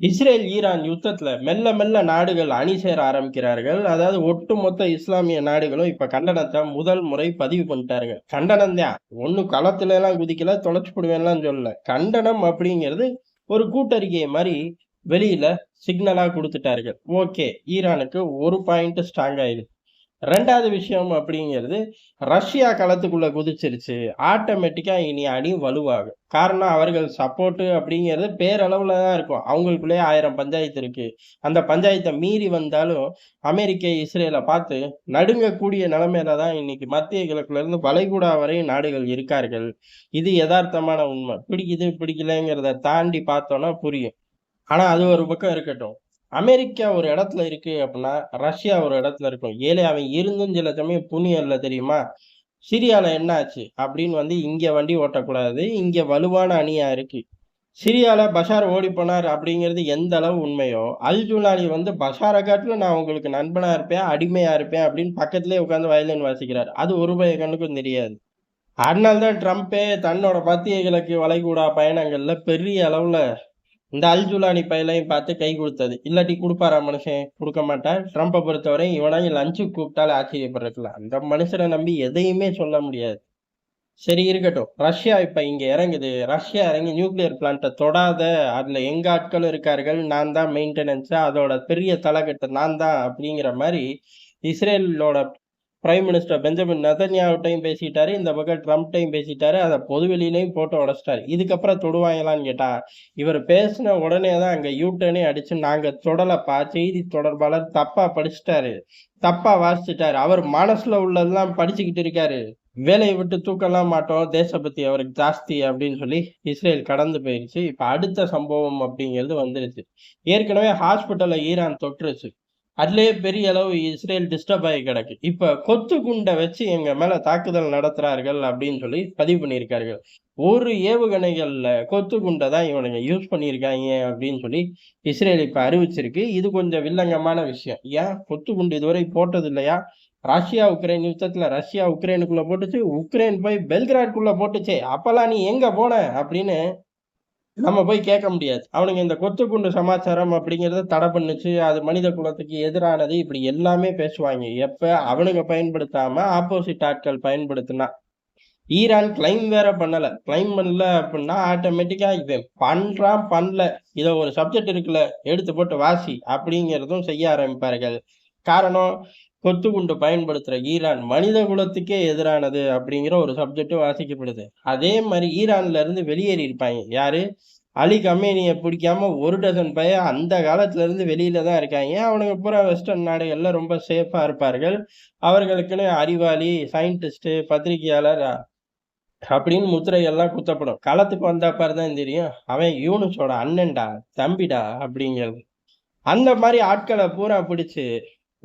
Israel Iran யுத்தத்தில் மெல்ல மெல்ல நாடுகள் அணி சேர ஆரம்பிக்கிறார்கள். அதாவது ஒட்டுமொத்த இஸ்லாமிய நாடுகளும் இப்போ கண்டனத்தை முதல் முறை பதிவு பண்ணிட்டாருங்க. கண்டனம் தான். ஒன்றும் களத்துல எல்லாம் குதிக்கல தொலைச்சு போடுவேன்லாம் சொல்லல. கண்டனம் அப்படிங்கிறது ஒரு கூட்டறிக்கையை மாதிரி வெளியில சிக்னலாக கொடுத்துட்டார்கள். ஓகே ஈரானுக்கு ஒரு பாயிண்ட் ஸ்ட்ராங் ஆயிடுது ரெண்டாவது விஷயம் அப்படிங்கிறது ரஷ்யா களத்துக்குள்ள குதிச்சிருச்சு. ஆட்டோமேட்டிக்கா இனி அணி வலுவாகும் காரணம் அவர்கள் சப்போர்ட்டு அப்படிங்கிறது பேரளவுல தான் இருக்கும். அவங்களுக்குள்ளே ஆயிரம் பஞ்சாயத்து இருக்கு. அந்த பஞ்சாயத்தை மீறி வந்தாலும் அமெரிக்க இஸ்ரேலை பார்த்து நடுங்கக்கூடிய நிலைமையில தான் இன்னைக்கு மத்திய கிழக்குல இருந்து வளைகுடா வரை நாடுகள் இருக்கார்கள். இது யதார்த்தமான உண்மை. பிடிக்குது பிடிக்கலங்கிறத தாண்டி பார்த்தோன்னா புரியும். ஆனா அது ஒரு பக்கம் இருக்கட்டும். அமெரிக்கா ஒரு இடத்துல இருக்கு அப்படின்னா ரஷ்யா ஒரு இடத்துல இருக்கும். ஏழை அவன் இருந்தும் சில சமயம் புனியல்ல தெரியுமா? சிரியாவில் என்ன ஆச்சு அப்படின்னு வந்து இங்கே வண்டி ஓட்டக்கூடாது. இங்கே வலுவான அணியாக இருக்கு. சிரியாவில் பஷார் ஓடி போனார் அப்படிங்கிறது எந்த அளவு உண்மையோ அல் வந்து பஷாரை காட்டிலும் நான் உங்களுக்கு நண்பனாக இருப்பேன் அடிமையாக இருப்பேன் அப்படின்னு பக்கத்துலேயே உட்காந்து வயலின் வாசிக்கிறார். அது ஒரு பய கண்ணுக்கும் தெரியாது. அதனால்தான் ட்ரம்ப்பே தன்னோட மத்திய கிழக்கு வளைகுடா பயணங்களில் பெரிய அளவில் இந்த அல் ஜுலானி பையலையும் பார்த்து கை கொடுத்தது. இல்லாட்டி கொடுப்பாரா மனுஷன்? கொடுக்க மாட்டேன் ட்ரம்ப்பை பொறுத்தவரை இவனாய் லஞ்சு கூப்பிட்டாலே ஆச்சரியப்படுறதுல அந்த மனுஷனை நம்பி எதையுமே சொல்ல முடியாது. சரி இருக்கட்டும். ரஷ்யா இப்போ இங்கே இறங்குது. ரஷ்யா இறங்கி நியூக்ளியர் பிளான்ட்டை தொடாத அதில் எங்கள் ஆட்களும் இருக்கார்கள். நான் தான் மெயின்டெனன்ஸு அதோட பெரிய தலைக்கட்டு நான் தான் அப்படிங்கிற மாதிரி இஸ்ரேலோட பிரைம் மினிஸ்டர் பெஞ்சமின் நதன்யாவிட்டையும் பேசிட்டாரு இந்த பக்கம் ட்ரம்ப்டையும் பேசிட்டாரு அதை பொதுவெளியிலையும் போட்டு உடச்சிட்டாரு இதுக்கப்புறம் தொடுவாங்களான்னு கேட்டா இவர் பேசின உடனே தான் அங்க யூட்டர்னே அடிச்சு நாங்க தொடலப்பா செய்தி தொடர்பாளர் தப்பா படிச்சுட்டாரு. தப்பா வாசிச்சுட்டாரு. அவர் மனசுல உள்ளதெல்லாம் படிச்சுக்கிட்டு இருக்காரு. வேலையை விட்டு தூக்கலாம் மாட்டோம் தேசபக்தி அவருக்கு ஜாஸ்தி அப்படின்னு சொல்லி இஸ்ரேல் கடந்து போயிருச்சு. இப்ப அடுத்த சம்பவம் அப்படிங்கிறது வந்துருச்சு. ஏற்கனவே ஹாஸ்பிட்டல்ல ஈரான் தொற்றுச்சு. அதுலேயே பெரிய அளவு இஸ்ரேல் டிஸ்டர்ப் ஆகி கிடக்கு. இப்போ கொத்து குண்டை வச்சு எங்கள் மேலே தாக்குதல் நடத்துகிறார்கள் அப்படின்னு சொல்லி பதிவு பண்ணியிருக்கார்கள். ஒரு ஏவுகணைகளில் கொத்து குண்டை தான் இவனுங்க யூஸ் பண்ணியிருக்காங்க அப்படின்னு சொல்லி இஸ்ரேல் இப்போ அறிவிச்சிருக்கு. இது கொஞ்சம் வில்லங்கமான விஷயம். ஏன்? கொத்து குண்டு இதுவரை போட்டது இல்லையா? ரஷ்யா உக்ரைன் யுத்தத்தில் ரஷ்யா உக்ரைனுக்குள்ளே போட்டுச்சு. உக்ரைன் போய் பெல்கிராட்குள்ளே போட்டுச்சே. அப்போல்லாம் நீ எங்கே போன? அப்படின்னு நம்ம போய் கேட்க முடியாது. அவனுங்க இந்த கொத்து குண்டு சமாச்சாரம் அப்படிங்கிறத தடை பண்ணுச்சு. அது மனித குலத்துக்கு எதிரானது. இப்படி எல்லாமே பேசுவாங்க. எப்ப அவனுங்க பயன்படுத்தாம ஆப்போசிட் ஆட்கள் பயன்படுத்தினா. ஈரான் கிளைம் வேற பண்ணல. கிளைம் பண்ணல அப்படின்னா ஆட்டோமேட்டிக்கா இவன் பண்றான் பண்ணல. இதை ஒரு சப்ஜெக்ட் இருக்குல்ல எடுத்து போட்டு வாசி அப்படிங்கிறதும் செய்ய ஆரம்பிப்பார்கள். காரணம் கொத்து குண்டு பயன்படுத்துற ஈரான் மனித குலத்துக்கே எதிரானது அப்படிங்கிற ஒரு சப்ஜெக்டும் வாசிக்கப்படுது. அதே மாதிரி ஈரான்ல இருந்து வெளியேறி இருப்பாங்க. யாரு? அலி கமேனியை பிடிக்காம ஒரு டசன் பையன் அந்த காலத்துல இருந்து வெளியில தான் இருக்காங்க. அவனுங்க பூரா வெஸ்டர்ன் நாடுகள்ல ரொம்ப சேஃபா இருப்பார்கள். அவர்களுக்குன்னு அறிவாளி சயின்டிஸ்ட் பத்திரிகையாளர் அப்படின்னு முத்திரைகள்லாம் குத்தப்படும். களத்துக்கு வந்தா தான் தெரியும். அவன் யூனிஸோட அண்ணன்டா தம்பிடா அப்படிங்கிறது. அந்த மாதிரி ஆட்களை பூரா பிடிச்சு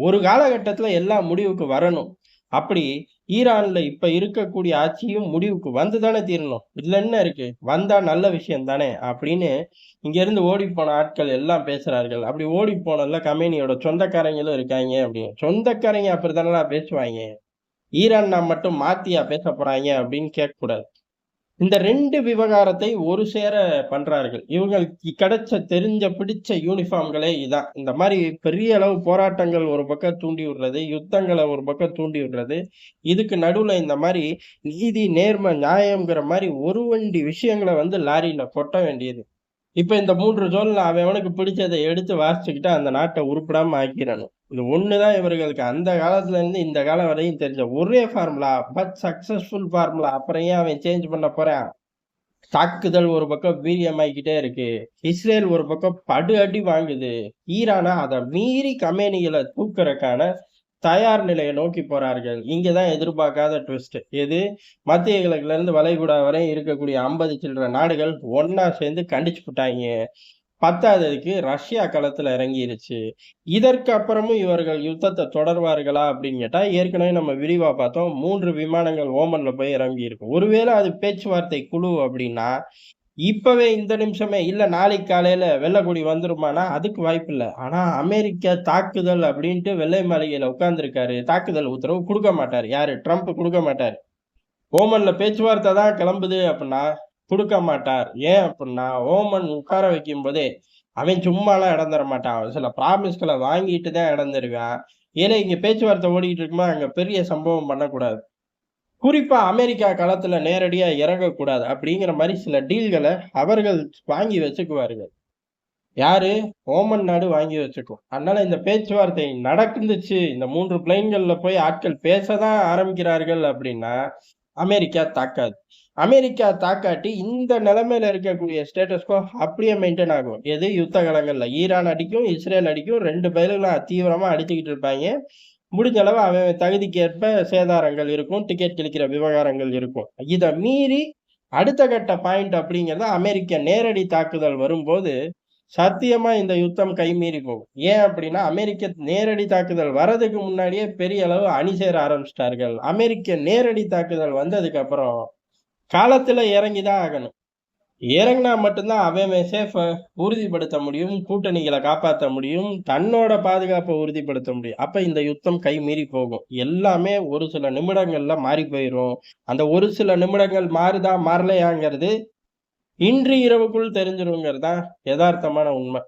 ஒரு காலகட்டத்தில் எல்லாம் முடிவுக்கு வரணும். அப்படி ஈரான்ல இப்ப இருக்கக்கூடிய ஆட்சியும் முடிவுக்கு வந்து தானே தீரணும். இதுல என்ன இருக்கு? வந்தா நல்ல விஷயம் தானே? அப்படின்னு இங்க இருந்து ஓடி போன ஆட்கள் எல்லாம் பேசுறார்கள். அப்படி ஓடி போனதுல கம்பெனியோட சொந்தக்காரங்களும் இருக்காங்க அப்படின்னு. சொந்தக்காரங்க அப்படித்தானே பேசுவாங்க? ஈரான் நான் மட்டும் மாத்தியா பேச போறாங்க அப்படின்னு கேட்கக்கூடாது. இந்த ரெண்டு விவகாரத்தை ஒரு சேர பண்றார்கள். இவங்களுக்கு கிடைச்ச தெரிஞ்ச பிடிச்ச யூனிஃபார்ம்களே இதான். இந்த மாதிரி பெரிய அளவு போராட்டங்கள் ஒரு பக்கம் தூண்டி விடுறது யுத்தங்களை ஒரு பக்கம் தூண்டி விடுறது இதுக்கு நடுவுல இந்த மாதிரி நீதி நேர்மை நியாயம்ங்கிற மாதிரி ஒரு வண்டி விஷயங்களை வந்து லாரியில கொட்ட வேண்டியது. இப்ப இந்த மூன்று ஜோன்ல அவன் அவனுக்கு பிடிச்சதை எடுத்து வாசிச்சுக்கிட்டு அந்த நாட்டை உருப்பிடாம ஆக்கிடணும். இது ஒண்ணுதான் இவர்களுக்கு. அந்த காலத்துல இருந்து இந்த காலம் வரையும் தெரிஞ்ச ஒரே ஃபார்முலா பட் சக்சஸ்ஃபுல் ஃபார்முலா அப்புறம் ஏன் அவன் சேஞ்ச் பண்ண போறான்? தாக்குதல் ஒரு பக்கம் வீரியமாகிக்கிட்டே இருக்கு. இஸ்ரேல் ஒரு பக்கம் படு அடி வாங்குது. ஈரானா அதை மீறி கமேனிகளை தூக்குறதுக்கான தயார் நிலையை நோக்கி போறார்கள். இங்கதான் எதிர்பார்க்காத ட்விஸ்ட் எது? மத்திய கிழக்குல இருந்து வளைகுடா வரை இருக்கக்கூடிய ஐம்பது சில்லற நாடுகள் ஒன்னா சேர்ந்து கண்டிச்சு போட்டாங்க. பத்தாவதுக்கு ரஷ்யா களத்துல இறங்கிருச்சு. இதற்கு அப்புறமும் இவர்கள் யுத்தத்தை தொடர்வார்களா அப்படின்னு கேட்டா ஏற்கனவே நம்ம விரிவா பார்த்தோம். மூன்று விமானங்கள் ஓமன்ல போய் இறங்கி இருக்கும் ஒருவேளை அது பேச்சுவார்த்தை குழு அப்படின்னா இப்பவே இந்த நிமிஷமே இல்ல நாளைக்கு காலையில வெள்ளக்குடி வந்துருமானா அதுக்கு வாய்ப்பு இல்லை ஆனா அமெரிக்கா தாக்குதல் அப்படின்ட்டு வெள்ளை மாளிகையில உட்கார்ந்துருக்காரு. தாக்குதல் உத்தரவு கொடுக்க மாட்டாரு. யாரு? ட்ரம்ப் கொடுக்க மாட்டாரு. ஓமன்ல பேச்சுவார்த்தை தான் கிளம்புது அப்படின்னா கொடுக்க மாட்டார். ஏன் அப்படின்னா ஓமன் உட்கார வைக்கும் போதே அவன் சும்மாலாம் இடம் தர மாட்டான். சில ப்ராமிஸ்களை வாங்கிட்டு தான் இடம் தருவான். ஏன்னா இங்க பேச்சுவார்த்தை ஓடிக்கிட்டு இருக்குமா? அங்க பெரிய சம்பவம் பண்ணக்கூடாது. குறிப்பாக அமெரிக்கா களத்தில் நேரடியாக இறங்கக்கூடாது. அப்படிங்கிற மாதிரி சில டீல்களை அவர்கள் வாங்கி வச்சுக்குவார்கள். யாரு? ஓமன் நாடு வாங்கி வச்சுக்கும். அதனால இந்த பேச்சுவார்த்தை நடந்துச்சு. இந்த 3 பிளேன்கள்ல போய் ஆட்கள் பேச தான் ஆரம்பிக்கிறார்கள் அப்படின்னா, அமெரிக்கா தாக்காது. அமெரிக்கா தாக்காட்டி இந்த நிலைமையில இருக்கக்கூடிய ஸ்டேட்டஸ்கோ அப்படியே மெயின்டெயின் ஆகும். எது? யுத்த காலங்களில் ஈரான் அடிக்கும், இஸ்ரேல் அடிக்கும். 2 பயலுகளும் தீவிரமா அடிச்சுக்கிட்டு இருப்பாங்க முடிஞ்ச அளவு அவன் தகுதிக்கேற்ப சேதாரங்கள் இருக்கும். டிக்கெட் கிழிக்கிற விவகாரங்கள் இருக்கும். இதை மீறி அடுத்த கட்ட பாயிண்ட் அப்படிங்கிறது அமெரிக்க நேரடி தாக்குதல் வரும்போது, சத்தியமா இந்த யுத்தம் கைமீறி போகும். ஏன் அப்படின்னா, அமெரிக்க நேரடி தாக்குதல் வர்றதுக்கு முன்னாடியே பெரிய அளவு அணி சேர ஆரம்பிச்சிட்டார்கள் அமெரிக்க நேரடி தாக்குதல் வந்ததுக்கு அப்புறம், காலத்துல இறங்கி தான் ஆகணும். இறங்குனா மட்டும்தான் அவன் அவன் உறுதிப்படுத்த முடியும். கூட்டணிகளை காப்பாற்ற முடியும். தன்னோட பாதுகாப்பை உறுதிப்படுத்த முடியும். அப்ப இந்த யுத்தம் கை மீறி போகும். எல்லாமே ஒரு சில நிமிடங்கள்ல மாறி போயிடும் அந்த ஒரு சில நிமிடங்கள் மாறுதா, மாறலையாங்கிறது இன்று இரவுக்குள் தெரிஞ்சிருங்கிறது தான் எதார்த்தமான உண்மை